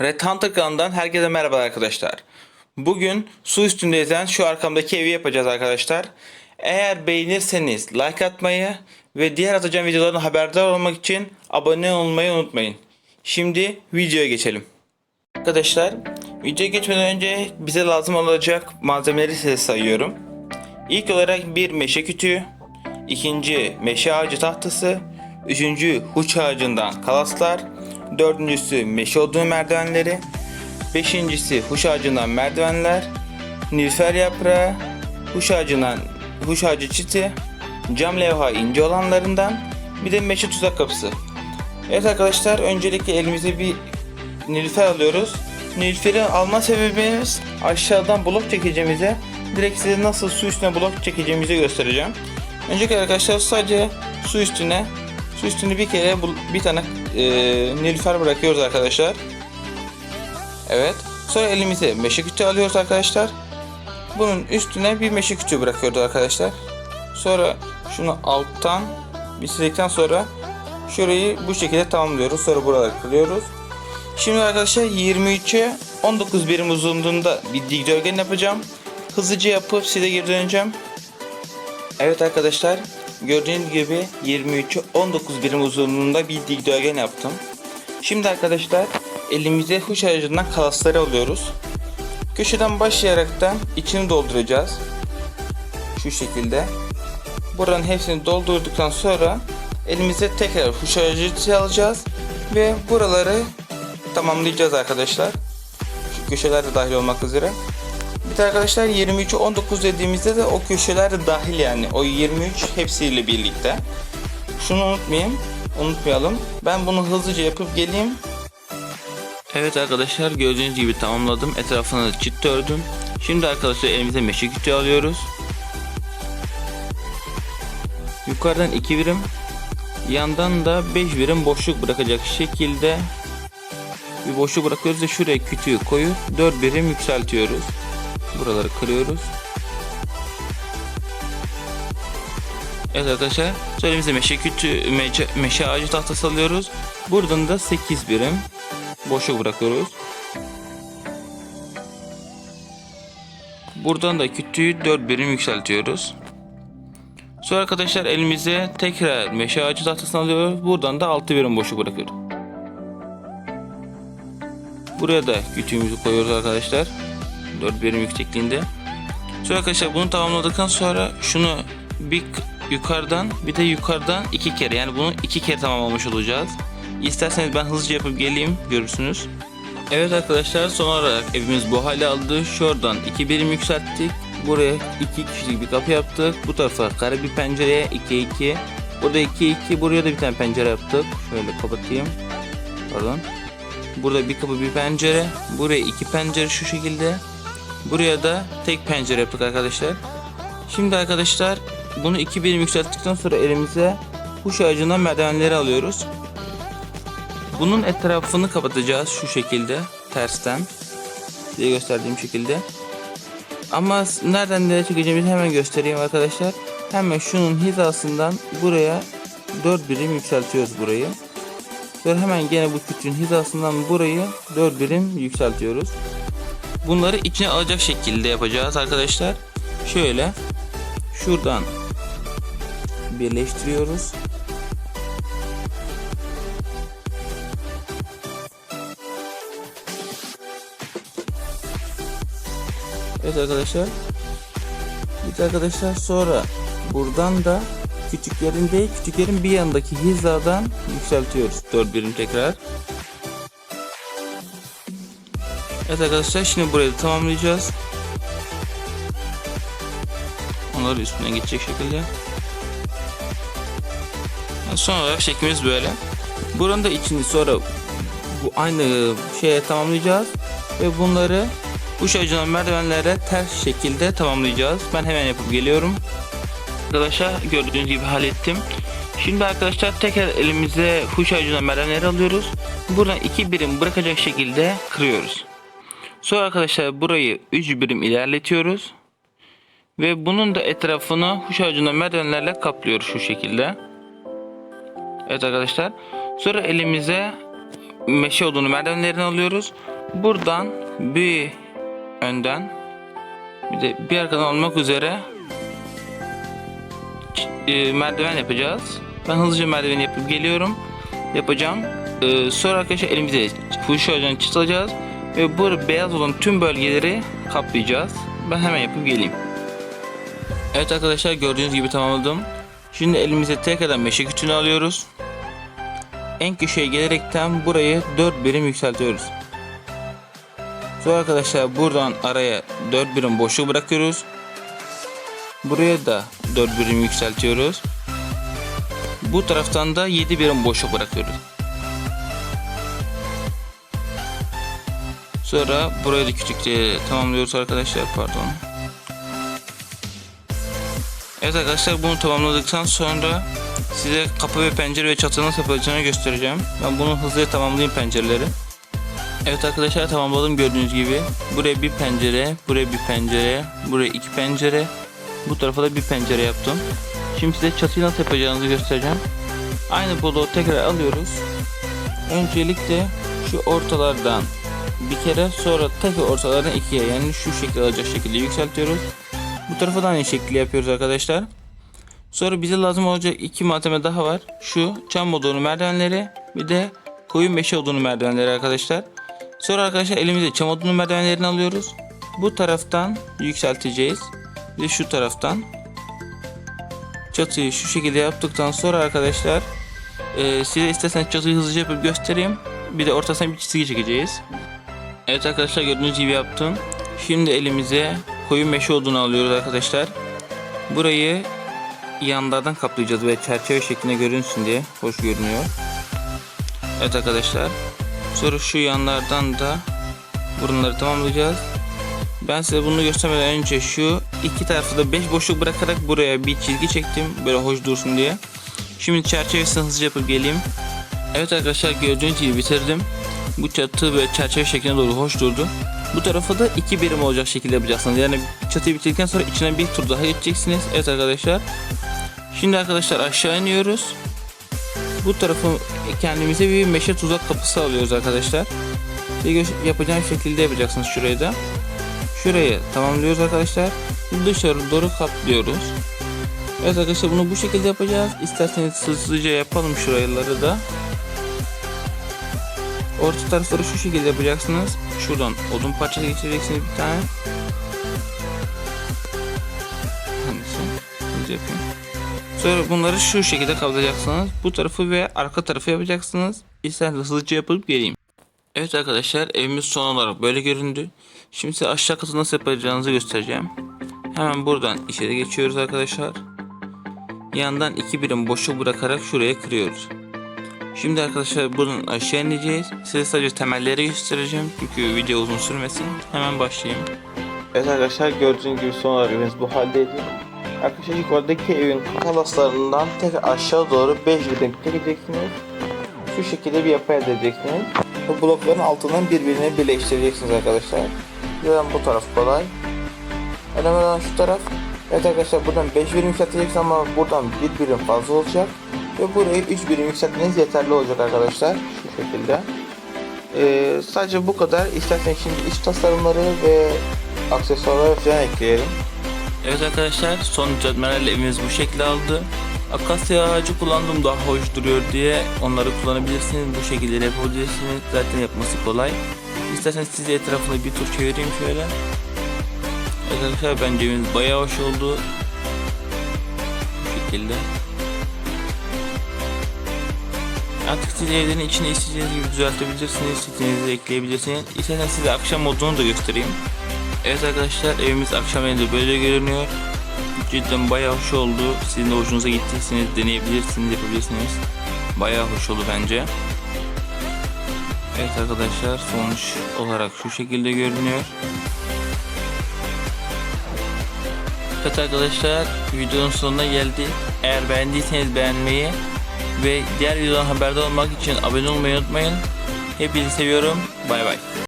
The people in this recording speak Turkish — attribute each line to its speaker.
Speaker 1: Red Hunter kanalından herkese merhaba arkadaşlar. Bugün su üstünde yüzen şu arkamdaki evi yapacağız arkadaşlar. Eğer beğenirseniz like atmayı ve diğer atacağım videolardan haberdar olmak için abone olmayı unutmayın. Şimdi videoya geçelim. Arkadaşlar videoya geçmeden önce bize lazım olacak malzemeleri size sayıyorum. İlk olarak bir meşe kütüğü, ikinci meşe ağacı tahtası, üçüncü huç ağacından kalaslar, dördüncüsü meşe odunu merdivenleri, beşincisi huş ağacından merdivenler, nilüfer yaprağı, huş ağacından huş ağacı çiti, cam levha ince olanlarından, bir de meşe tuzak kapısı. Evet arkadaşlar öncelikle elimize bir nilüfer alıyoruz. Nilüferi alma sebebimiz aşağıdan blok çekeceğimize direkt size nasıl su üstüne blok çekeceğimizi göstereceğim. Öncelikle arkadaşlar sadece su üstüne su üstüne bir kere bir tane e, nilüfer bırakıyoruz arkadaşlar. Evet. Sonra elimize meşe kütüğü alıyoruz arkadaşlar. Bunun üstüne bir meşe kütüğü bırakıyoruz arkadaşlar. Sonra şunu alttan bir silecekten sonra şurayı bu şekilde tamamlıyoruz. Sonra buraları kırıyoruz. Şimdi arkadaşlar 23'e 19 birim uzunluğunda bir dikdörtgen yapacağım. Hızlıca yapıp size geri döneceğim. Evet arkadaşlar gördüğünüz gibi 23'e 19 birim uzunluğunda bir dikdörtgen yaptım. Şimdi arkadaşlar elimize huş aracından kalasları alıyoruz. Köşeden başlayaraktan içini dolduracağız. Şu şekilde. Buranın hepsini doldurduktan sonra elimize tekrar huş aracı alacağız ve buraları tamamlayacağız arkadaşlar. Şu köşeler de dahil olmak üzere. De arkadaşlar 23'ü 19 dediğimizde de o köşeler dahil yani. O 23 hepsiyle birlikte. Şunu unutmayayım. Unutmayalım. Ben bunu hızlıca yapıp geleyim. Evet arkadaşlar gördüğünüz gibi tamamladım. Etrafını çit ördüm. Şimdi arkadaşlar elimize meşe kütüğü alıyoruz. Yukarıdan 2 birim. Yandan da 5 birim boşluk bırakacak şekilde bir boşluk bırakıyoruz ve şuraya kütüğü koyup 4 birim yükseltiyoruz. Buraları kırıyoruz. Evet arkadaşlar elimize meşe kütüğü, meşe, meşe ağacı tahtası alıyoruz. Buradan da 8 birim boşluk bırakıyoruz. Buradan da kütüğü 4 birim yükseltiyoruz. Sonra arkadaşlar elimize tekrar meşe ağacı tahtasını alıyoruz. Buradan da 6 birim boşluk bırakıyoruz. Buraya da kütüğümüzü koyuyoruz arkadaşlar. 4 birim yüksekliğinde. Sonra arkadaşlar bunu tamamladıktan sonra şunu bir yukarıdan bir de yukarıdan iki kere yani bunu iki kere tamamlamış olacağız. İsterseniz ben hızlıca yapıp geleyim görürsünüz. Evet arkadaşlar son olarak evimiz bu hale aldı. Şuradan iki birim yükselttik. Buraya iki kişilik bir kapı yaptık. Bu tarafa kare bir pencereye 2 2. Burada 2 2. Buraya da bir tane pencere yaptık. Şöyle kapatayım. Pardon. Burada bir kapı bir pencere. Buraya iki pencere şu şekilde. Buraya da tek pencere yaptık arkadaşlar. Şimdi arkadaşlar bunu iki birim yükselttikten sonra elimize kuş ağacından merdivenleri alıyoruz. Bunun etrafını kapatacağız şu şekilde tersten. Size gösterdiğim şekilde. Ama nereden nereye çekeceğimizi hemen göstereyim arkadaşlar. Hemen şunun hizasından buraya 4 birim yükseltiyoruz burayı. Sonra hemen gene bu kütüğün hizasından burayı 4 birim yükseltiyoruz. Bunları içine alacak şekilde yapacağız arkadaşlar. Şöyle şuradan birleştiriyoruz. Evet arkadaşlar. De arkadaşlar sonra buradan da küçüklerin değil küçüklerin bir yanındaki hizadan yükseltiyoruz. 4 birim tekrar. Evet arkadaşlar şimdi burayı da tamamlayacağız. Onları üstüne geçecek şekilde. Son olarak şeklimiz böyle. Buranın da içini sonra bu aynı şeye tamamlayacağız. Ve bunları bu şarjılan merdivenlere ters şekilde tamamlayacağız. Ben hemen yapıp geliyorum. Arkadaşlar gördüğünüz gibi hallettim. Şimdi arkadaşlar tekrar elimize huş ağacından merdivenleri alıyoruz. Buradan iki birim bırakacak şekilde kırıyoruz. Sonra arkadaşlar burayı 3 birim ilerletiyoruz. Ve bunun da etrafını huş ağacından merdivenlerle kaplıyoruz şu şekilde. Evet arkadaşlar. Sonra elimize meşe odunu merdivenlerini alıyoruz. Buradan bir önden bir de bir arkadan olmak üzere e, merdiven yapacağız. Ben hızlıca merdiveni yapıp geliyorum. Yapacağım. E, sonra arkadaşlar elimize fuşya ocağını çıtlayacağız. Ve bu beyaz olan tüm bölgeleri kaplayacağız. Ben hemen yapıp geleyim. Evet arkadaşlar gördüğünüz gibi tamamladım. Şimdi elimize tekrardan meşe kütüğünü alıyoruz. En köşeye gelerekten burayı 4 birim yükseltiyoruz. Sonra arkadaşlar buradan araya 4 birim boşluk bırakıyoruz. Buraya da 4 birim yükseltiyoruz. Bu taraftan da 7 birim boşluk bırakıyoruz. Sonra burayı da küçükçe tamamlıyoruz arkadaşlar pardon. Evet arkadaşlar bunu tamamladıktan sonra size kapı ve pencere ve çatı nasıl yapılacağını göstereceğim. Ben bunu hızlıca tamamlayayım pencereleri. Evet arkadaşlar tamamladım gördüğünüz gibi. Buraya bir pencere, buraya bir pencere, buraya iki pencere. Bu tarafa da bir pencere yaptım. Şimdi size çatıyı nasıl yapacağınızı göstereceğim. Aynı bloğu tekrar alıyoruz. Öncelikle şu ortalardan bir kere sonra tekrar ortalardan ikiye yani şu şekilde alacak şekilde yükseltiyoruz. Bu tarafa da aynı şekilde yapıyoruz arkadaşlar. Sonra bize lazım olacak iki malzeme daha var. Şu çam odunu merdivenleri bir de koyu meşe odunu merdivenleri arkadaşlar. Sonra arkadaşlar elimize çam odunu merdivenlerini alıyoruz. Bu taraftan yükselteceğiz. De şu taraftan. Çatıyı şu şekilde yaptıktan sonra arkadaşlar e, size isterseniz çatıyı hızlıca yapıp göstereyim. Bir de ortasına bir çizgi çekeceğiz. Evet arkadaşlar gördüğünüz gibi yaptım. Şimdi elimize koyu meşe odunu alıyoruz arkadaşlar. Burayı yanlardan kaplayacağız ve çerçeve şeklinde görünsün diye hoş görünüyor. Evet arkadaşlar. Sonra şu yanlardan da burunları tamamlayacağız. Ben size bunu göstermeden önce şu iki tarafı da 5 boşluk bırakarak buraya bir çizgi çektim. Böyle hoş dursun diye. Şimdi çerçevesini hızlıca yapıp geleyim. Evet arkadaşlar gördüğünüz gibi bitirdim. Bu çatı ve çerçeve şekline doğru hoş durdu. Bu tarafa da iki birim olacak şekilde yapacaksınız. Yani çatıyı bitirdikten sonra içine bir tur daha geçeceksiniz. Evet arkadaşlar. Şimdi arkadaşlar aşağı iniyoruz. Bu tarafı kendimize bir meşe tuzak kapısı alıyoruz arkadaşlar. Yapacağım şekilde yapacaksınız şurayı da. Şurayı tamamlıyoruz arkadaşlar. Dışarı doğru kaplıyoruz. Evet arkadaşlar bunu bu şekilde yapacağız. İsterseniz hızlıca yapalım şuraları da. Orta tarafları şu şekilde yapacaksınız. Şuradan odun parçası geçireceksiniz bir tane. Hangisi? Hızlı yapayım. Sonra bunları şu şekilde kaplayacaksınız. Bu tarafı ve arka tarafı yapacaksınız. İsterseniz hızlıca yapıp geleyim. Evet arkadaşlar evimiz son olarak böyle göründü. Şimdi size aşağı katı nasıl yapacağınızı göstereceğim. Hemen buradan içeri geçiyoruz arkadaşlar. Yandan iki birim boşluk bırakarak şuraya kırıyoruz. Şimdi arkadaşlar buradan aşağı ineceğiz. Size sadece temelleri göstereceğim. Çünkü video uzun sürmesin. Hemen başlayayım. Evet arkadaşlar gördüğünüz gibi son olarak evimiz bu haldeydi. Arkadaşlar yukarıdaki evin kalaslarından tek aşağı doğru 5 birim çekeceksiniz. Şu şekilde bir yapı elde edeceksiniz. Bu blokların altından birbirine birleştireceksiniz arkadaşlar. Buradan bu taraf kolay. Önemli olan şu taraf. Evet arkadaşlar buradan 5 birim yükselteceksiniz ama buradan 1 birim fazla olacak. Ve burayı 3 birim yükseltmeniz yeterli olacak arkadaşlar. Şu şekilde. Ee, sadece bu kadar. İsterseniz şimdi iç tasarımları ve aksesuarları falan ekleyelim. Evet arkadaşlar son düzeltmelerle evimiz bu şekilde aldı. Akasya ağacı kullandım daha hoş duruyor diye onları kullanabilirsiniz. Bu şekilde yapabilirsiniz. Zaten yapması kolay. İsterseniz size etrafını bir tur çevireyim şöyle. Evet arkadaşlar bence evimiz bayağı hoş oldu. Bu şekilde. Artık siz evlerin içine istediğiniz gibi düzeltebilirsiniz, istediğinizi ekleyebilirsiniz. İsterseniz size akşam modunu da göstereyim. Evet arkadaşlar evimiz akşam evinde böyle görünüyor. Cidden bayağı hoş oldu. Sizin de hoşunuza gittiyseniz deneyebilirsiniz, yapabilirsiniz. Bayağı hoş oldu bence. Evet arkadaşlar sonuç olarak şu şekilde görünüyor. Evet arkadaşlar videonun sonuna geldi. Eğer beğendiyseniz beğenmeyi ve diğer videodan haberdar olmak için abone olmayı unutmayın. Hepinizi seviyorum. Bay bay.